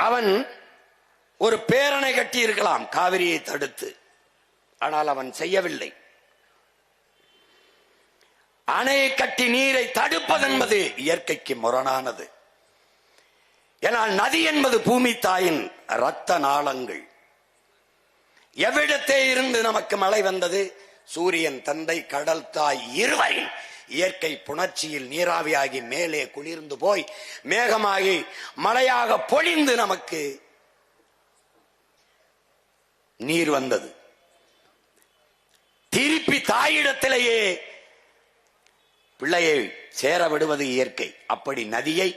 அவன் ஒரு பேரணை கட்டி இருக்கலாம் காவிரியை தடுத்து. ஆனால் அவன் செய்யவில்லை. அணையை கட்டி நீரை தடுப்பதென்பது இயற்கைக்கு முரணானது. ஏனால் நதி என்பது பூமி தாயின் இரத்த நாளங்கள். எவ்விடத்தே இருந்து நமக்கு மழை வந்தது? சூரியன் தந்தை கடல் தாய் இருவரின் இயற்கை புணர்ச்சியில் நீராவியாகி மேலே குளிர்ந்து போய் மேகமாகி மழையாக பொழிந்து நமக்கு நீர் வந்தது. திருப்பி தாயிடத்திலேயே பிள்ளையை சேர விடுவது இயற்கை. அப்படி நதியை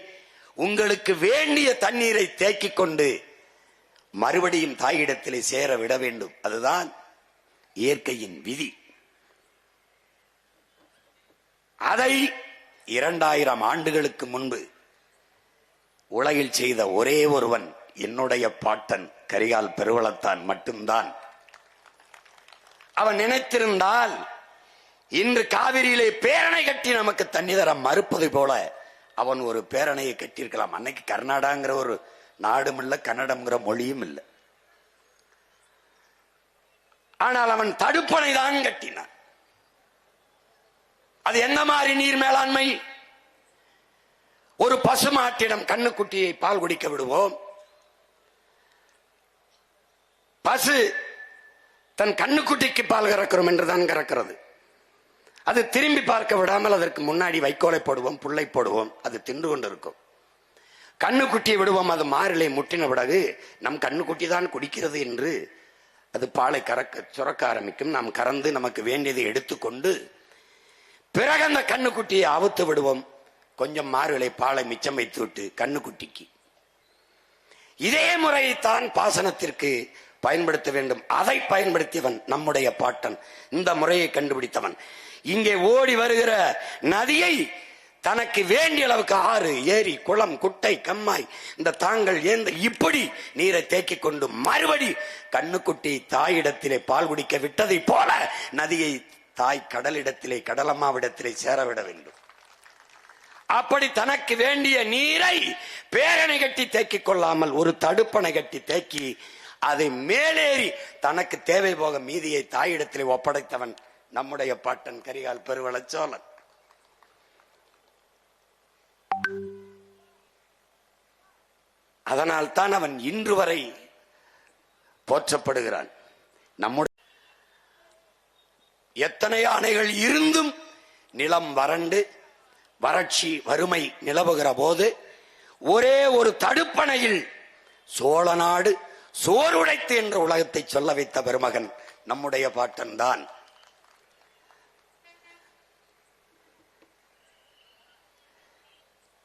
உங்களுக்கு வேண்டிய தண்ணீரை தேக்கிக் கொண்டு மறுபடியும் தாயிடத்திலே சேர விட வேண்டும். அதுதான் இயற்கையின் விதி. அதை இரண்டாயிரம் ஆண்டுகளுக்கு முன்பு உலகில் செய்த ஒரே ஒருவன் என்னுடைய பாட்டன் கரிகால் பெருவளத்தான் மட்டும்தான். அவன் நினைத்திருந்தால் இன்று காவிரியிலே பேரணை கட்டி நமக்கு தண்ணி தர மறுப்பது போல அவன் ஒரு பேரணையை கட்டியிருக்கலாம். அன்னைக்கு கர்நாடகாங்கிற ஒரு நாடும் இல்லை கன்னடம்ங்கிற மொழியும் இல்லை. ஆனால் அவன் தடுப்பணை தான் கட்டினான். அது என்ன மாதிரி நீர் மேலாண்மை? ஒரு பசுமாட்டிடம் கண்ணுக்குட்டியை பால் குடிக்க விடுவோம். பசு தன் கண்ணுக்குட்டிக்கு பால் கறக்கிறோம் என்றுதான் கறக்கிறது. அது திரும்பி பார்க்க விடாமல் அதற்கு முன்னாடி வைக்கோலை போடுவோம் புல்லை போடுவோம். அது தின்று கொண்டிருக்கும். கண்ணுக்குட்டியை விடுவோம் அது மாறிலை முட்டின பிறகு நம் கண்ணுக்குட்டி தான் குடிக்கிறது என்று அது பாலை கறக்க சுரக்க ஆரம்பிக்கும். நாம் கறந்து நமக்கு வேண்டியதை எடுத்துக்கொண்டு பிறகு அந்த கண்ணுக்குட்டியை அவுத்து விடுவோம். கொஞ்சம் மாறுகளை பாலை மிச்சம் வைத்து விட்டு கண்ணுக்குட்டிக்கு. இதே முறையைத்தான் பாசனத்திற்கு பயன்படுத்த வேண்டும். அதை பயன்படுத்தியவன் நம்முடைய பாட்டன். இந்த முறையை கண்டுபிடித்தவன். இங்கே ஓடி வருகிற நதியை தனக்கு வேண்டிய அளவுக்கு ஆறு ஏரி குளம் குட்டை கம்மாய் இந்த தாங்கள் ஏந்த இப்படி நீரை தேக்கிக் கொண்டு மறுபடி கண்ணுக்குட்டி தாயிடத்திலே பால் குடிக்க விட்டதை போல நதியை தாய் கடலிடத்திலே கடலம்மாவிடத்திலே சேரவிட வேண்டும் அப்படி தனக்கு வேண்டிய நீரை பேரணை கட்டி தேக்கிக் கொள்ளாமல் ஒரு தடுப்பணை கட்டி தேக்கி அதை மேலேறி தனக்கு தேவை போக மீதியை தாயிடத்திலே ஒப்படைத்தவன் நம்முடைய பாட்டன் கரிகால் பெருவளச்சோழன். அதனால் தான் அவன் இன்று வரை போற்றப்படுகிறான். நம்முடைய எத்தனை அணைகள் இருந்தும் நிலம் வறண்டு வறட்சி வறுமை நிலவுகிற போது ஒரே ஒரு தடுப்பணையில் சோழ நாடு சோறுடைத்து என்ற உலகத்தை சொல்ல வைத்த பெருமகன் நம்முடைய பாட்டன் தான்.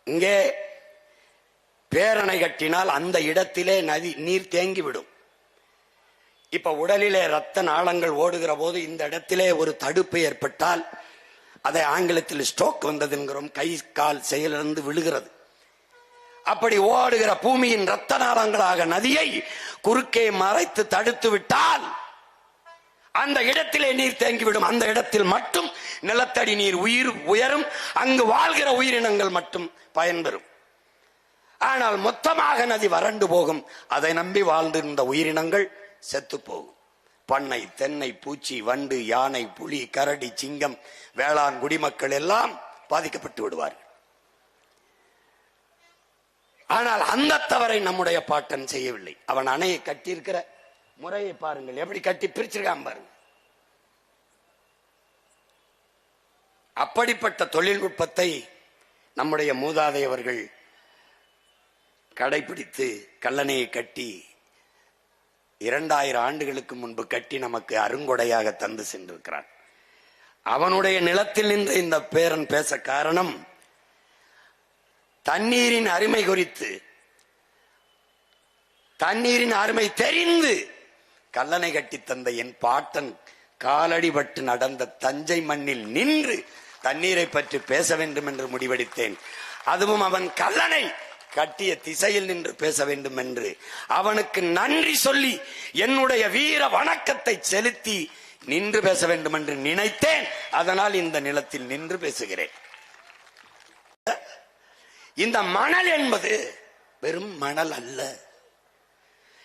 இங்கே பேரணை கட்டினால் அந்த இடத்திலே நதி நீர் தேங்கிவிடும். இப்ப உடலிலே ரத்த நாளங்கள் ஓடுகிற போது இந்த இடத்திலே ஒரு தடுப்பு ஏற்பட்டால் அதை ஆங்கிலத்தில் ஸ்ட்ரோக் வந்தது என்கிறோம் கை கால் செயலிருந்து விழுகிறது. அப்படி ஓடுகிற பூமியின் ரத்த நாளங்களாக நதியை குறுக்கே மறைத்து தடுத்து விட்டால் அந்த இடத்திலே நீர் தேங்கிவிடும். அந்த இடத்தில் மட்டும் நிலத்தடி நீர் உயிர் உயரும். அங்கு வாழ்கிற உயிரினங்கள் மட்டும் பயன்பெறும். ஆனால் மொத்தமாக நதி வறண்டு போகும். அதை நம்பி வாழ்ந்திருந்த உயிரினங்கள் செத்து போகும் பண்ணை தென்னை பூச்சி வண்டு யானை புலி கரடி சிங்கம் வேளாண் குடிமக்கள் எல்லாம் பாதிக்கப்பட்டு விடுவார்கள். ஆனால் அந்த தவறை நம்முடைய பாட்டன் செய்யவில்லை. அவன் அணையை கட்டியிருக்கிற முறையை பாருங்கள். எப்படி கட்டி பிரிச்சிருக்கான் பாருங்க அப்படிப்பட்ட தொழில்நுட்பத்தை நம்முடைய மூதாதையவர்கள் கடைபிடித்து கல்லணையை கட்டி இரண்டாயிரம் ஆண்டுகளுக்கு முன்பு கட்டி நமக்கு அருங்கொடையாக தந்து சென்றிருக்கிறான். அவனுடைய நிலத்தில் நின்று இந்த பேரன் பேச காரணம் தண்ணீரின் அருமை குறித்து தண்ணீரின் அருமை தெரிந்து கல்லணை கட்டி தந்த என் பாட்டன் காலடிபட்டு நடந்த தஞ்சை மண்ணில் நின்று தண்ணீரை பற்றி பேச வேண்டும் என்று முடிவெடுத்தேன். அதுவும் அவன் கல்லணை கட்டிய திசையில் நின்று பேச வேண்டும் என்று அவனுக்கு நன்றி சொல்லி என்னுடைய வீர வணக்கத்தை செலுத்தி நின்று பேச வேண்டும் என்று நினைத்தேன். அதனால் இந்த நிலத்தில் நின்று பேசுகிறேன். இந்த மணல் என்பது வெறும் மணல் அல்ல.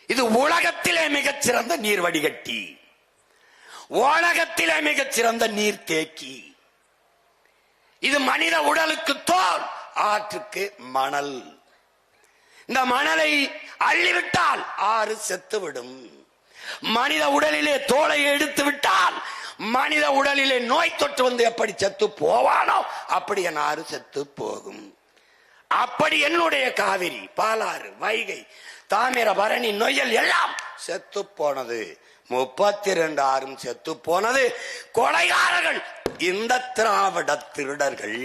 இது உலகத்திலே மிகச்சிறந்த நீர் வடிகட்டி. உலகத்திலே மிகச்சிறந்த நீர் தேக்கி. இது மனித உடலுக்கு தோல் ஆற்றுக்கு மணல். இந்த மணலை அள்ளிவிட்டால் ஆறு செத்துவிடும். மனித உடலிலே தோலை எடுத்து விட்டால் மனித உடலிலே நோய் தொற்று வந்து எப்படி செத்து போவானோ அப்படி என் ஆறு செத்து போகும். அப்படி என்னுடைய காவிரி பாலாறு வைகை தாமிரபரணி நொய்யல் எல்லாம் செத்து போனது. முப்பத்தி ரெண்டு ஆறும் செத்து போனது. கொலைகாரர்கள் இந்த திராவிட திருடர்கள்.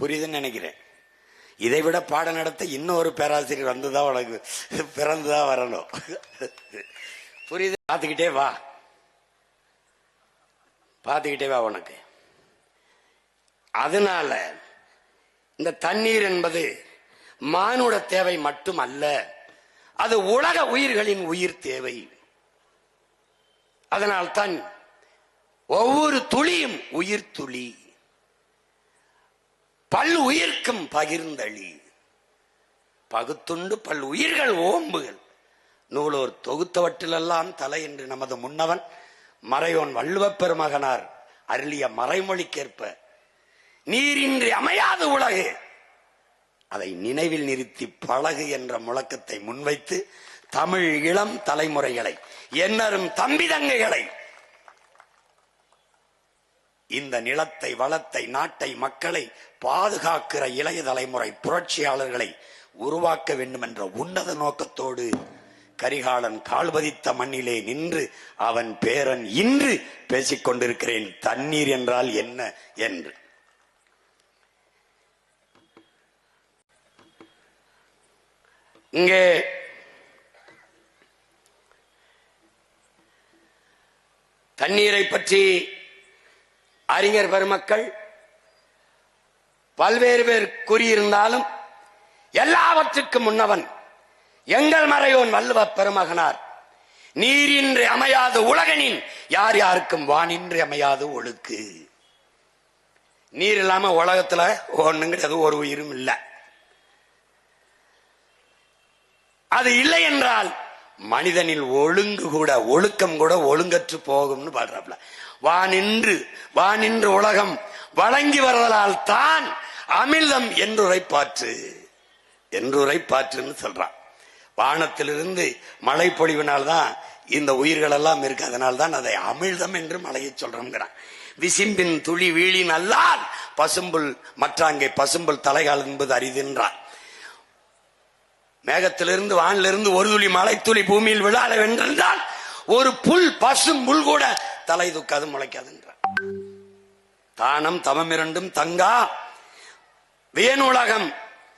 புரியுதுன்னு நினைக்கிறேன். இதை விட பாடம் நடத்த இன்னொரு பேராசிரியர் வந்துதான் உனக்கு பிறந்துதான் வரணும். புரியுது? பார்த்துக்கிட்டே வா. பார்த்துக்கிட்டே வா உனக்கு. அதனால இந்த தண்ணீர் என்பது மானுட தேவை மட்டும் அல்ல அது உலக உயிர்களின் உயிர் தேவை. அதனால்தான் ஒவ்வொரு துளியும் உயிர் துளி. பல் உயிர்க்கும் பகிர்ந்தளி. பகுத்துண்டு பல் உயிர்கள் ஓம்புகள். நூலோர் தொகுத்தவற்றிலெல்லாம் தலை என்று நமது முன்னவன் மறையோன் வள்ளுவப் பெருமகனார் அருளிய மறைமொழிக்கேற்ப நீரின்றி அமையாது உலகு. அதை நினைவில் நிறுத்தி பழகு என்ற முழக்கத்தை முன்வைத்து தமிழ் இளம் தலைமுறைகளை என்னரும் தம்பிதங்கைகளை இந்த நிலத்தை வளத்தை நாட்டை மக்களை பாதுகாக்கிற இளைய தலைமுறை புரட்சியாளர்களை உருவாக்க வேண்டும் என்ற உன்னத நோக்கத்தோடு கரிகாலன் கால்பதித்த மண்ணிலே நின்று அவன் பேரன் இன்று பேசிக் கொண்டிருக்கிறேன். தண்ணீர் என்றால் என்ன என்று. இங்கே தண்ணீரை பற்றி அறிஞர் பெருமக்கள் பல்வேறு பேர் கூறியிருந்தாலும் எல்லாவற்றுக்கும் முன்னவன் எங்கள் மறையோன் வல்லுவ பெருமகனார். நீரின்றி அமையாது உலகனின் யார் யாருக்கும் வானின்றி அமையாது ஒழுக்கு. நீர் இல்லாம உலகத்துல ஒண்ணுங்கிறது ஒரு உயிரும் இல்லை. அது இல்லை என்றால் மனிதனில் ஒழுங்கு கூட ஒழுக்கம் கூட ஒழுங்கற்று போகும்னு பாடுறாப்ல வானின்று வானின்று உலகம் வழங்கி வருதலால் தான் அமிர்தம் என்றுரைப்பாற்று என்றுரைப்பாற்றுன்னு சொல்றான். வானத்திலிருந்து மழை பொழிவினால்தான் இந்த உயிர்கள் எல்லாம் இருக்கு. அதனால் தான் அதை அமிழ்தம் என்று மழையை சொல்றோம்ங்கிறான். விசிம்பின் துளி வீழின் அல்லால் பசும்புல் மற்றாங்கே பசும்புல் தலைகால் என்பது அரிதென்றான். மேகத்திலிருந்து வானிலிருந்து ஒரு துளி மழை துளி பூமியில் விழாத வென்றிருந்தால் ஒரு புல் பசும் புல் கூட தலை தூக்காது முளைக்காதுன்றார் தானம் தவம் இரண்டும் தங்கா. வேணுலகம்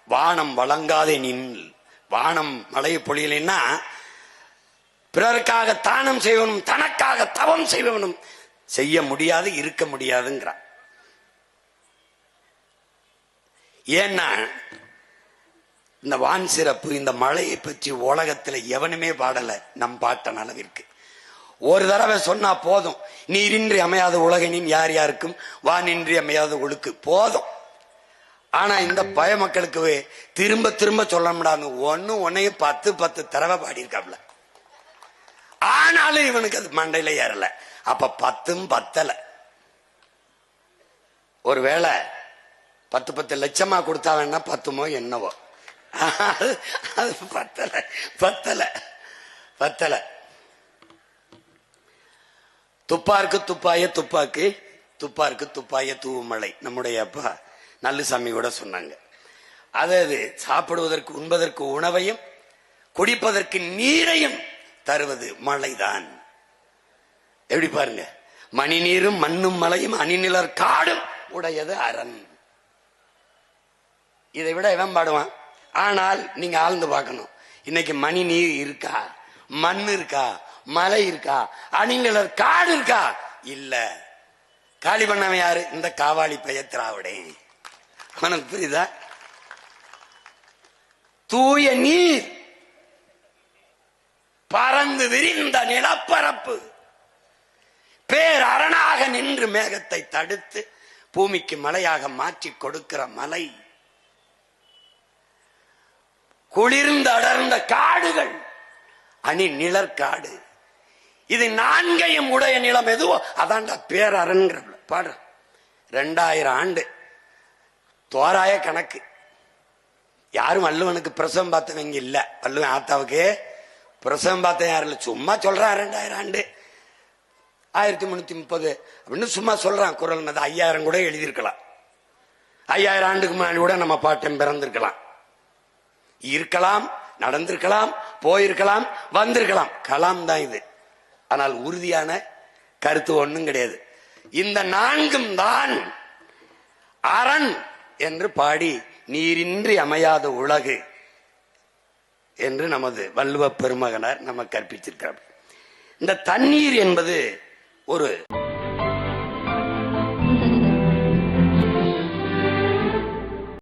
வானம் வழங்காதே நின். வானம் மழை பொழியலைன்னா பிறருக்காக தானம் செய்வனும் தனக்காக தவம் செய்வனும் செய்ய முடியாது இருக்க முடியாதுங்கிறான் ஏன்னா இந்த வான் சிறப்பு இந்த மழையை பற்றி உலகத்துல எவனுமே பாடல நம் பாட்டன் அளவிற்கு. ஒரு தடவை சொன்னா போதும். நீரின்றி அமையாத உலகனின் யார் யாருக்கும் வானின்றி அமையாத ஒழுக்கு. போதும். ஆனா இந்த பய மக்களுக்கு திரும்ப திரும்ப சொல்ல முடியாது ஒன்னு ஒன்னையும் பத்து பத்து தடவை பாடியிருக்காப்ல. ஆனாலும் இவனுக்கு அது மண்டையில ஏறல. அப்ப பத்தும் பத்தல. ஒருவேளை பத்து பத்து லட்சமா கொடுத்தா வேணா பத்துமோ என்னவோ. அது- பத்தல. பத்தல. பத்தலை. துப்பாருக்கு துப்பாய துப்பாக்கு. துப்பாருக்கு துப்பாய தூவுமலை. நம்முடைய அப்பா நல்லுசாமி கூட சொன்னாங்க. அதாவது சாப்பிடுவதற்கு உண்பதற்கு உணவையும் குடிப்பதற்கு நீரையும் தருவது மழைதான் எப்படி பாருங்க? மணி நீரும் மண்ணும் மலையும் அணிநிலர் காடும் உடையது அரண். இதை விட இவன் பாடுவான். ஆனால் நீங்க ஆழ்ந்து பார்க்கணும். இன்னைக்கு மணி நீர் இருக்கா? மண் இருக்கா? மலை இருக்கா? அணிநிலர் காடு இருக்கா? இல்ல. காலி பண்ணவன் யாரு? இந்த காவாளி பெயர் திராவிடே. உனக்கு புரியுதா? தூய நீர். பறந்து விரிந்த நிலப்பரப்பு. பேர் அரணாக நின்று மேகத்தை தடுத்து பூமிக்கு மலையாக மாற்றி கொடுக்கிற மலை. குளிர்ந்து அடர்ந்த காடுகள். அணி நிழற்காடு இது நான்கையும் உடைய நிலம் எதுவோ? அதான்டா பேரரண்கிற பாடுற. ரெண்டாயிரம் ஆண்டு. தோராய கணக்கு. யாரும் வள்ளுவனுக்கு பிரசவம் பார்த்தவங்க இல்ல. வள்ளுவன் ஆத்தாவுக்கு பிரசவம் பார்த்த யாரும் இல்லை. சும்மா சொல்றான் ரெண்டாயிரம் ஆண்டு. ஆயிரத்தி முன்னூத்தி முப்பது அப்படின்னு சும்மா சொல்றான் குரல். அது ஐயாயிரம் கூட எழுதியிருக்கலாம். ஐயாயிரம் ஆண்டுக்கு முன்னாடி கூட நம்ம பாட்டம் பிறந்திருக்கலாம். இருக்கலாம் நடந்திருக்கலாம் போயிருக்கலாம் வந்திருக்கலாம். கலாம் தான் இது. ஆனால் உறுதியான கருத்து ஒன்றும் கிடையாது. இந்த நான்கும் தான் அரண் என்று பாடி நீரின்றி அமையாத உலகு என்று நமது வள்ளுவ பெருமகனார் நமக்கு கற்பித்திருக்கிறார். இந்த தண்ணீர் என்பது ஒரு